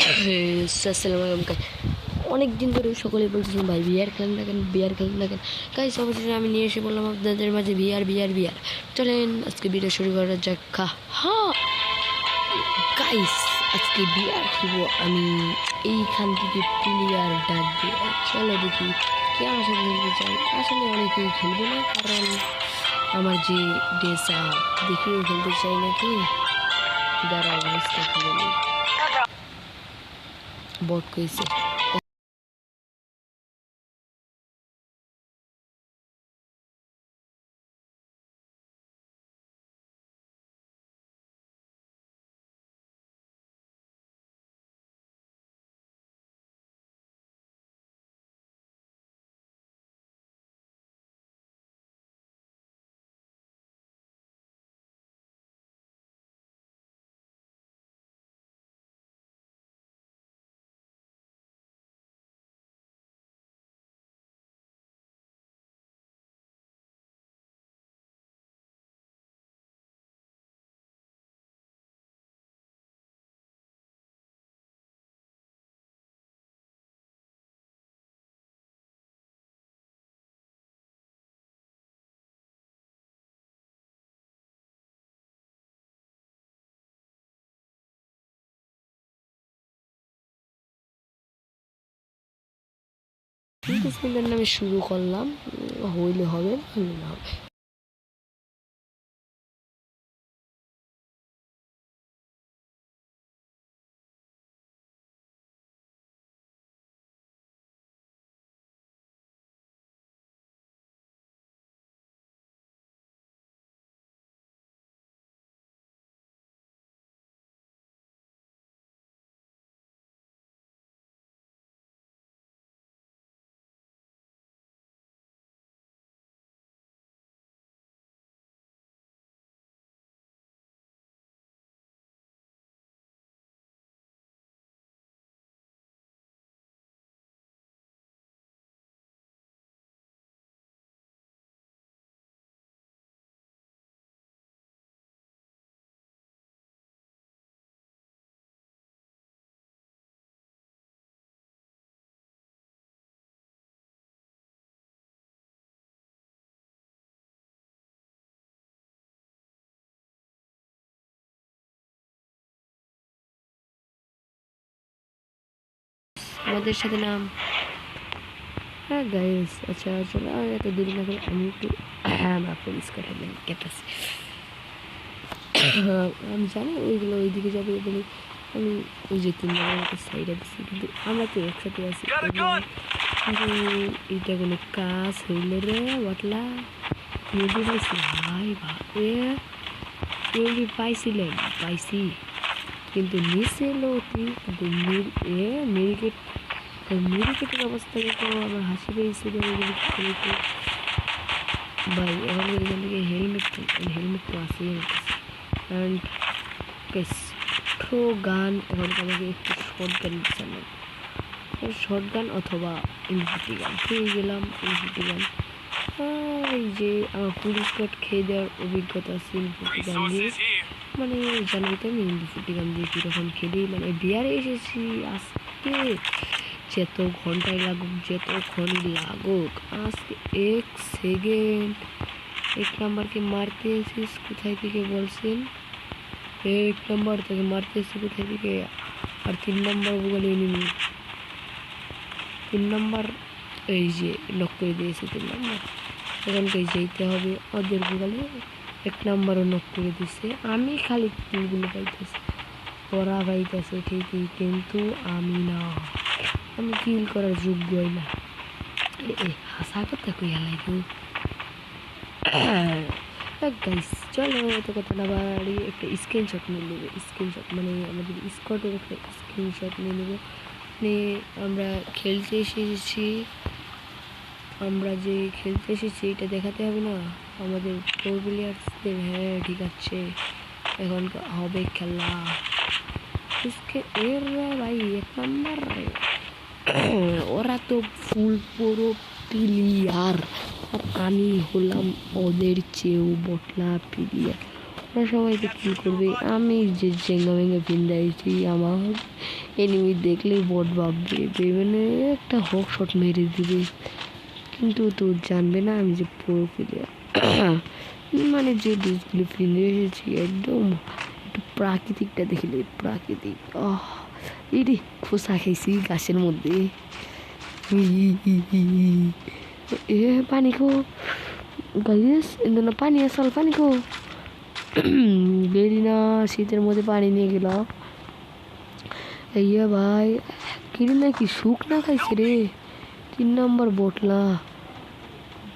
আসসালামু অনেক দিন ধরে সকলে বলছিলাম ভাই, বিয়ার খেলেন না কেন? বিয়ার খেলেন না কেন? গাইস অবশেষে আমি নিয়ে এসে বললাম, আপনাদের মাঝে বিয়ার বিয়ার বিয়ার। চলেন, আজকে বিয়ার শুরু করা যাক। হা গাইস আজকে বিয়ার খেলব আমি এইখান থেকে প্লেয়ার ডাক দিয়ে, চলো দেখি কে আমার সাথে খেলতে চাই আসলে অনেকেই খেলবে না, কারণ আমার যে ড্রেস দেখিও খেলতে চাই নাকি? দাঁড়াও মিসটা খেলে নিই বট কইছে বিসমিল্লার নামে শুরু করলাম হইলে হবে হইলে না হবে। আমাদের সাথে নাম হ্যাঁ গাইস আচ্ছা চলো এত দেরি না করে আমি একটু হ্যাঁ বা পরিষ্কার হলে কেটাছি আমি জানি ওইগুলো ওইদিকে যাবে বলে আমি ওই যে তিন সাইডে দিচ্ছি কিন্তু আমরা তো একসাথে আছি। এটা কোনো কাজ হইলে রে বটলা ভাই পাইছিলেন পাইছি। কিন্তু নিচে লোটি, কিন্তু এ মেরিকেট মেরিকেটের অবস্থা কিন্তু আমার হাসি পেয়েছিল ভাই, এখন এখান থেকে হেলমেট হেলমেট তো আসেই অ্যান্ড ছোটো গান এখন আমাকে একটু শর্ট গান চালাম শর্ট গান অথবা ইনফিটি গান পেয়ে গেলাম ইনফিটি গান এই যে, আমার পুলিশ কোট খেয়ে দেওয়ার অভিজ্ঞতা আছে ইনফিটি গান দিয়ে. মানে জানি তো আমি ইনফিটি গান দিয়ে কীরকম খেলি মানে বিয়ারে এসেছি, আজকে যত ঘন্টায় লাগুক, যতক্ষণ লাগুক, আজকে এক সেকেন্ড এক নাম্বারকে মারতে এসেছিস, কোথায় থেকে বলছেন? এক নাম্বার তোকে মারতে এসেছি, কোথায় থেকে? আর তিন নাম্বার বলে এনিমি তিন নাম্বার এই যে লক করে দিয়েছে তিন নাম্বার এখানকে যেতে হবে, ওদের বলে এক নাম্বারও নক করে দিছে। আমি খালি কিলগুলো পাইতেছি ওরা পাইতেছে ঠিকই, কিন্তু আমি না। আমি কিল করার যোগ্যই না। হাসা কথা কই হালাই তো গাইস চলো, এত কথা না বাড়ি, একটা স্ক্রিনশট নিয়ে নেবে স্ক্রিনশট মানে আমাদের স্কটের একটা স্ক্রিনশট নিয়ে নেব। নিয়ে আমরা খেলতে এসেছি। আমরা যে খেলতে এসেছি এটা দেখাতে হবে না আমাদের প্রো প্লেয়ার্সদের হ্যাঁ ঠিক আছে এখন হবে খেলা उसके এর ভাই এক নাম্বার ওরা তো ফুল পুরো প্লেয়ার আর আমি হলাম ওদের চেয়েও বটলা প্লেয়ার ওরা সবাই তো কী করবে আমি যে জেঙ্গা ভেঙে পিন্দাইছি আমার এনিমি দেখলেই বট ভাববে ভেবে একটা হক শট মেরে দিবে কিন্তু তো জানবে না আমি যে পুরো প্লেয়ার মানে যে ড্রেসগুলো ফিরে এসেছি একদম একটু প্রাকৃতিকটা দেখলে প্রাকৃতিক। আহ এরে খোসা খাইছি গাছের মধ্যে। এ, পানি খো। গাইস এর পানি, আসল পানি খো। বেরি না, শীতের মধ্যে পানি নিয়ে গেল। ইয়ে ভাই কিরি নাকি সুখ না খাইছে রে। তিন নম্বর বোটলা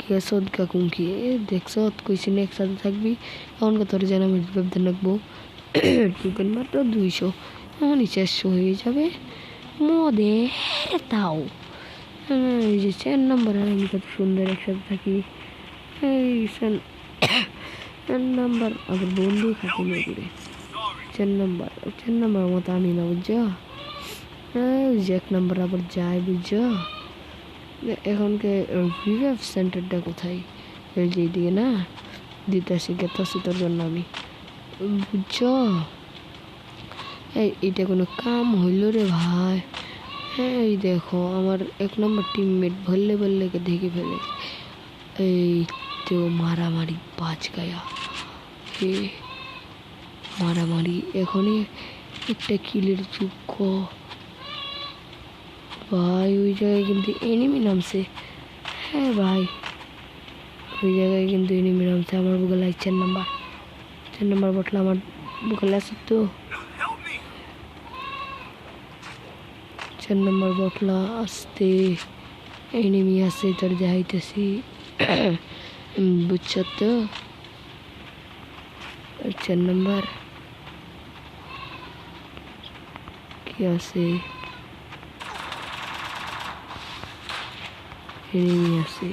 গ্যাসত কাকুমকি এ দেখছ কইছি না একসাথে থাকবি এমনকে তোর যেন আমি ভাবতে রাখব টোকেন মাত্র দুইশো। এমনই চারশো হয়ে যাবে। মদে তাও। এই যে চার নম্বর আমি কত সুন্দর একসাথে থাকি। এই চার নম্বর আবার বন্ধু থাকি না করে চার নম্বর চার নম্বর মতো আমি না, বুঝছ? এক নম্বর আবার যায়, বুঝছ? এখনকে রিভাইভ সেন্টারটা কোথায়? এই যে এইদিকে না, দিতে আসি গেতাছি তোর জন্য আমি। বুঝছ? এই, এটা কোনো কাম হইল রে ভাই। হ্যাঁ এই দেখো, আমার এক নম্বর টিমমেট ভল্লে ভল্লেকে দেখে ফেলে। এই তো মারামারি বাজ গায়া। হে, মারামারি, এখনই একটা কিলের যোগ্য। ভাই ওই জায়গায় কিন্তু এনিমি নামছে হ্যাঁ ভাই ওই জায়গায় কিন্তু এনিমি নামছে আমার বুকে লাগে চার নাম্বার চার নাম্বার বটলা আমার বুকে লাগছে তো চার নম্বর বটলা আসতে এনিমি আছে তোর যাইতেছি বুঝছ তো আর চার নম্বর কি আছে এনিমি আছে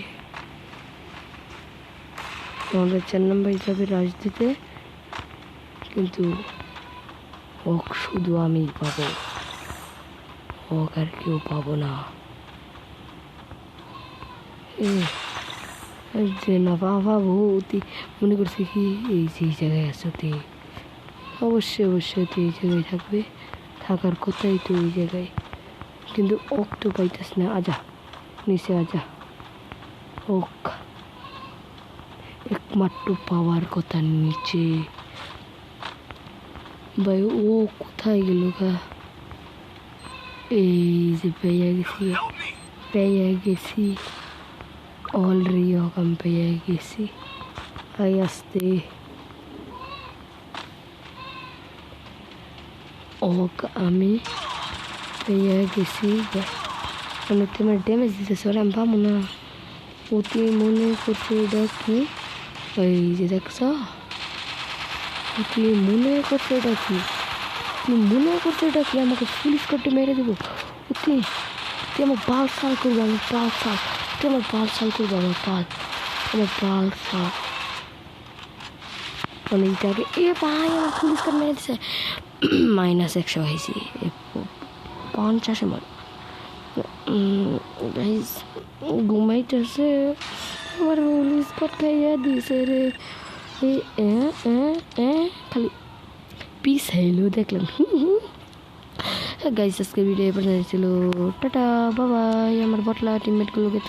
আমাদের চার নম্বর হিসাবে রাজনীতিতে কিন্তু হোক শুধু আমি পাবো। হোক আর কেউ পাবো না। যে না পাবা ভূতি, মনে করছে কি এই যে জায়গায় আছে তুই অবশ্যই অবশ্যই তুই এই জায়গায় থাকবে। থাকার কথাই তো এই জায়গায়। কিন্তু ওক তো পাইতাস না। আজা নিচে আজা ওক একমাত্র পাওয়ার কথা নিচে ভাই ও কোথায় গেল গা এই যে পেয়ে গেছি পেয়ে গেছি অলরেডি ওখান পেয়ে গেছি আই আসতে ওক আমি পেয়ে গেছি আমি তোমার ড্যামেজ দিতে সরে আমি পাবো না অতি মনে করছে এটা কি এই যে দেখছ তুই মনে করছে এটা কি তুই মনে করছে এটা কি আমাকে পুলিশ করতে মেরে দেবো তুই তুই আমার বাল সাল করব আমার বাল সাল তুই আমার বাল সাল করব আমার বাল আমার বাল সাল অনেকটাকে এ ভাই আমার পুলিশ করে মেরে দিছে মাইনাস একশো হয়েছি পঞ্চাশে মান ঘুমাইতেছে আমার পুলিশ খাইয়া দিছে রে খালি পিস হইল দেখলাম গাইস আজকে ভিডিও এ ছিল টাটা বাবাই আমার বটলা টিমমেটগুলোকে